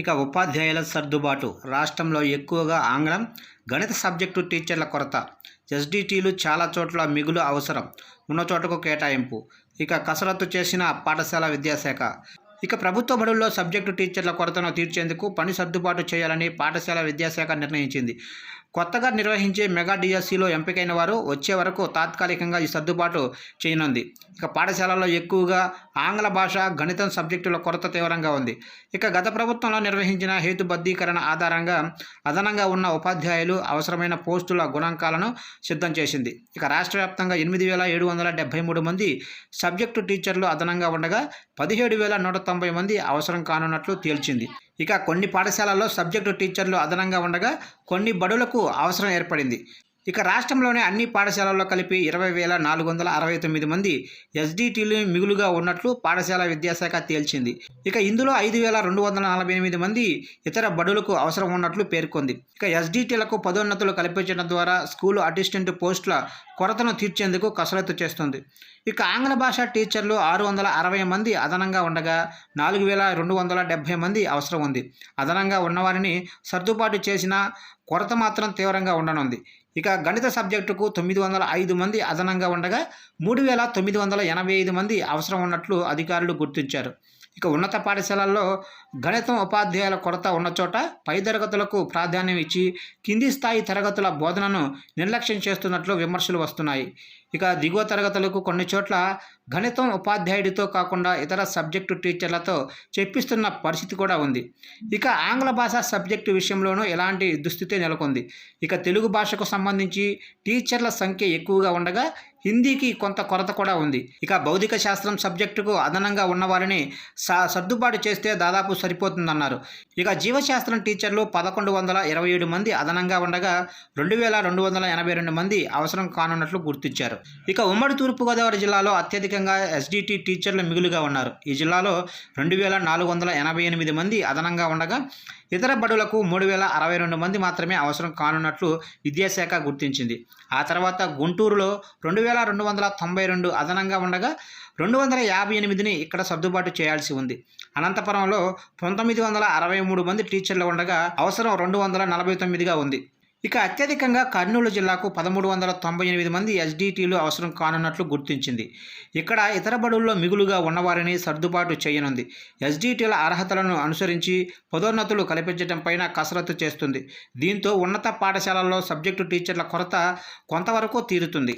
ఇక ఉపాధ్యాయుల సర్దుబాటు. రాష్ట్రంలో ఎక్కువగా ఆంగ్లం గణిత సబ్జెక్టు టీచర్ల కొరత. ఎస్డిటీలు చాలా చోట్ల మిగులు అవసరం. ఉన్న చోటకు కేటాయింపు. ఇక కసరత్తు చేసిన పాఠశాల విద్యాశాఖ. ఇక ప్రభుత్వ బడుల్లో సబ్జెక్టు టీచర్ల కొరతను తీర్చేందుకు పని సర్దుబాటు చేయాలని పాఠశాల విద్యాశాఖ నిర్ణయించింది. కొత్తగా నిర్వహించే మెగా డిఎస్సిలో ఎంపికైన వారు వచ్చే వరకు తాత్కాలికంగా ఈ సర్దుబాటు చేయనుంది. ఇక పాఠశాలలో ఎక్కువగా ఆంగ్ల భాష గణితం సబ్జెక్టుల కొరత తీవ్రంగా ఉంది. ఇక గత ప్రభుత్వంలో నిర్వహించిన హేతుబద్ధీకరణ ఆధారంగా అదనంగా ఉన్న ఉపాధ్యాయులు అవసరమైన పోస్టుల గుణాంకాలను సిద్ధం చేసింది. ఇక రాష్ట్ర వ్యాప్తంగా ఎనిమిది వేల ఏడు వందల డెబ్బై మూడు మంది సబ్జెక్టు టీచర్లు అదనంగా ఉండగా పదిహేడు వేల నూట తొంభై మంది అవసరం కానున్నట్లు తేల్చింది. ఇక కొన్ని పాఠశాలల్లో సబ్జెక్టు టీచర్లు అదనంగా ఉండగా కొన్ని బడులకు అవసరం ఏర్పడింది. ఇక రాష్ట్రంలోనే అన్ని పాఠశాలల్లో కలిపి ఇరవై వేల నాలుగు వందల అరవై తొమ్మిది మంది ఎస్డిటీలు మిగులుగా ఉన్నట్లు పాఠశాల విద్యాశాఖ తేల్చింది. ఇక ఇందులో ఐదు వేల రెండు వందల నలభై ఎనిమిది మంది ఇతర బడులకు అవసరం ఉన్నట్లు పేర్కొంది. ఇక ఎస్డిటీలకు పదోన్నతులు కల్పించడం ద్వారా స్కూలు అసిస్టెంట్ పోస్టుల కొరతను తీర్చేందుకు కసరత్తు చేస్తుంది. ఇక ఆంగ్ల భాష టీచర్లు ఆరు వందల అరవై మంది అదనంగా ఉండగా నాలుగు వేల రెండు వందల డెబ్భై మంది అవసరం ఉంది. అదనంగా ఉన్నవారిని సర్దుబాటు చేసిన కొరత మాత్రం తీవ్రంగా ఉండనుంది. ఇక గణిత సబ్జెక్టుకు తొమ్మిది వందల ఐదు మంది అదనంగా ఉండగా మూడు వేల తొమ్మిది వందల ఎనభై ఐదు మంది అవసరం ఉన్నట్లు అధికారులు గుర్తించారు. ఇక ఉన్నత పాఠశాలల్లో గణితం ఉపాధ్యాయుల కొరత ఉన్న చోట పై తరగతులకు ప్రాధాన్యం ఇచ్చి కింది స్థాయి తరగతుల బోధనను నిర్లక్ష్యం చేస్తున్నట్లు విమర్శలు వస్తున్నాయి. ఇక దిగువ తరగతులకు కొన్ని చోట్ల గణితం ఉపాధ్యాయుడితో కాకుండా ఇతర సబ్జెక్టు టీచర్లతో చెప్పిస్తున్న పరిస్థితి కూడా ఉంది. ఇక ఆంగ్ల భాష సబ్జెక్టు విషయంలోనూ ఎలాంటి దుస్థితి నెలకొంది. ఇక తెలుగు భాషకు సంబంధించి టీచర్ల సంఖ్య ఎక్కువగా ఉండగా హిందీకి కొంత కొరత కూడా ఉంది. ఇక భౌతిక శాస్త్రం సబ్జెక్టుకు అదనంగా ఉన్నవారిని సర్దుబాటు చేస్తే దాదాపు సరిపోతుందన్నారు. ఇక జీవశాస్త్రం టీచర్లు పదకొండు వందల ఇరవై ఏడు మంది అదనంగా ఉండగా రెండు వేల రెండు వందల ఎనభై రెండు మంది అవసరం కానున్నట్లు గుర్తించారు. ఇక ఉమ్మడి తూర్పుగోదావరి జిల్లాలో అత్యధికంగా ఎస్డిటి టీచర్లు మిగులుగా ఉన్నారు. ఈ జిల్లాలో రెండు వేల నాలుగు వందల ఎనభై ఎనిమిది మంది అదనంగా ఉండగా ఇతర బడులకు మూడు వేల అరవై రెండు మంది మాత్రమే అవసరం కానున్నట్లు విద్యాశాఖ గుర్తించింది. ఆ తర్వాత గుంటూరులో రెండు వేల రెండు వందల తొంభై రెండు అదనంగా ఉండగా రెండు వందల యాభై ఎనిమిదిని ఇక్కడ సర్దుబాటు చేయాల్సి ఉంది. అనంతపురంలో పంతొమ్మిది వందల అరవై మూడు మంది టీచర్లు ఉండగా అవసరం రెండు వందల నలభై తొమ్మిదిగా ఉంది. ఇక అత్యధికంగా కర్నూలు జిల్లాకు పదమూడు వందల తొంభై ఎనిమిది మంది ఎస్డిటీలు అవసరం కానున్నట్లు గుర్తించింది. ఇక్కడ ఇతర బడుల్లో మిగులుగా ఉన్నవారిని సర్దుబాటు చేయనుంది. ఎస్డిటీల అర్హతలను అనుసరించి పదోన్నతులు కల్పించడంపైన కసరత్తు చేస్తుంది. దీంతో ఉన్నత పాఠశాలల్లో సబ్జెక్టు టీచర్ల కొరత కొంతవరకు తీరుతుంది.